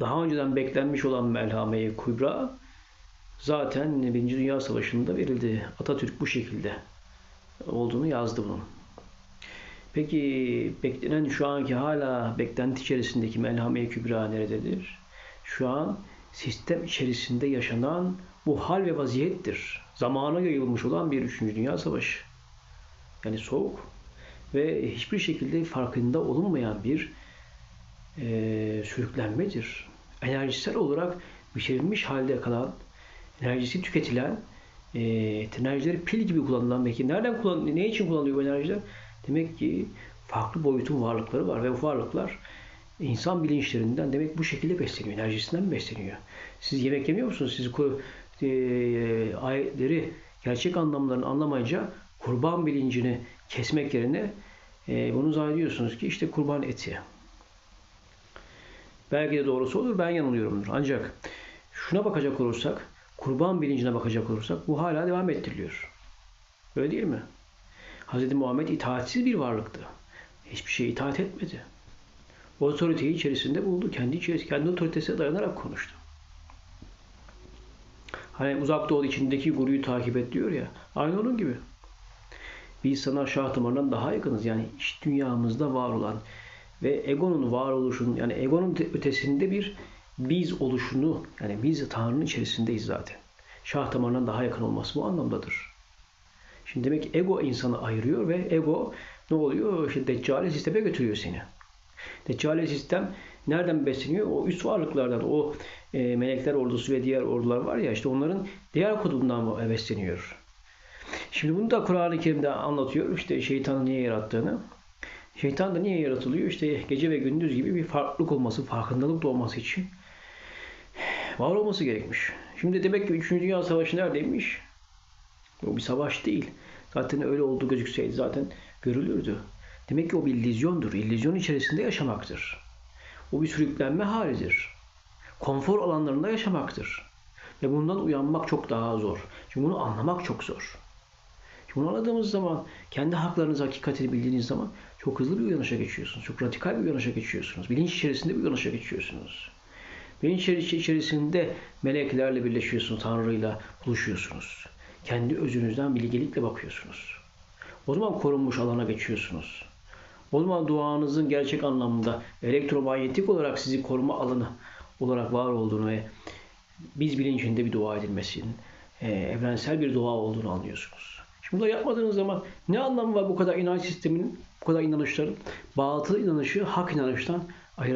daha önceden beklenmiş olan Melhame-i Kübra zaten Birinci Dünya Savaşı'nda verildi. Atatürk bu şekilde olduğunu yazdı bunun. Peki beklenen şu anki hala beklenti içerisindeki Melhame-i Kübra nerededir? Şu an sistem içerisinde yaşanan bu hal ve vaziyettir. Zamana yayılmış olan bir 3. Dünya Savaşı. Yani soğuk ve hiçbir şekilde farkında olunmayan bir e, sürüklenmedir. Enerjisel olarak bitirilmiş halde kalan, enerjisi tüketilen, e, enerjileri pil gibi kullanılan peki nereden kullan ne için kullanılıyor bu enerjiler? Demek ki farklı boyutun varlıkları var ve bu varlıklar insan bilinçlerinden demek bu şekilde besleniyor, enerjisinden besleniyor. Siz yemek yemiyor musunuz? Siz ku- e, ayetleri gerçek anlamlarını anlamayınca kurban bilincini kesmek yerine e, bunu zannediyorsunuz ki işte kurban eti. Belki de doğrusu olur, ben yanılıyorumdur. Ancak şuna bakacak olursak, kurban bilincine bakacak olursak bu hala devam ettiriliyor. Öyle değil mi? Hz. Muhammed itaatsiz bir varlıktı. Hiçbir şeye itaat etmedi. Otoriteyi içerisinde buldu. Kendi içerisinde, kendi otoritesine dayanarak konuştu. Hani uzak doğu içindeki guruyu takip et diyor ya. Aynı onun gibi. Biz sana şah damarından daha yakınız. Yani iç dünyamızda var olan ve egonun varoluşunun yani egonun ötesinde bir biz oluşunu yani biz Tanrı'nın içerisindeyiz zaten. Şah damarından daha yakın olması bu anlamdadır. Şimdi demek ki ego insanı ayırıyor ve ego ne oluyor? İşte deccali sisteme götürüyor seni. Deccali sistem nereden besleniyor? O üst varlıklardan, o e, melekler ordusu ve diğer ordular var ya işte onların diğer kodundan besleniyor. Şimdi bunu da Kur'an-ı Kerim'de anlatıyor. İşte şeytanı niye yarattığını. Şeytan da niye yaratılıyor? İşte gece ve gündüz gibi bir farklılık olması, farkındalık doğması için var olması gerekmiş. Şimdi demek ki 3. Dünya Savaşı neredeymiş? O bir savaş değil. Zaten öyle olduğu gözükseydi zaten görülürdü. Demek ki o bir illüzyondur. İllüzyon içerisinde yaşamaktır. O bir sürüklenme halidir. Konfor alanlarında yaşamaktır. Ve bundan uyanmak çok daha zor. Çünkü bunu anlamak çok zor. Bunu anladığımız zaman, kendi haklarınızı, hakikatini bildiğiniz zaman çok hızlı bir uyanışa geçiyorsunuz. Çok radikal bir uyanışa geçiyorsunuz. Bilinç içerisinde bir uyanışa geçiyorsunuz. Bilinç içerisinde meleklerle birleşiyorsunuz, Tanrı'yla buluşuyorsunuz. Kendi özünüzden bilgelikle bakıyorsunuz. O zaman korunmuş alana geçiyorsunuz. O zaman duanızın gerçek anlamda elektromanyetik olarak sizi koruma alanı olarak var olduğunu ve biz bilincinde bir dua edilmesinin evrensel bir dua olduğunu anlıyorsunuz. Şimdi bunu yapmadığınız zaman ne anlamı var bu kadar inanç sisteminin, bu kadar inanışların batıl inanışı hak inanıştan ayırabilmesi?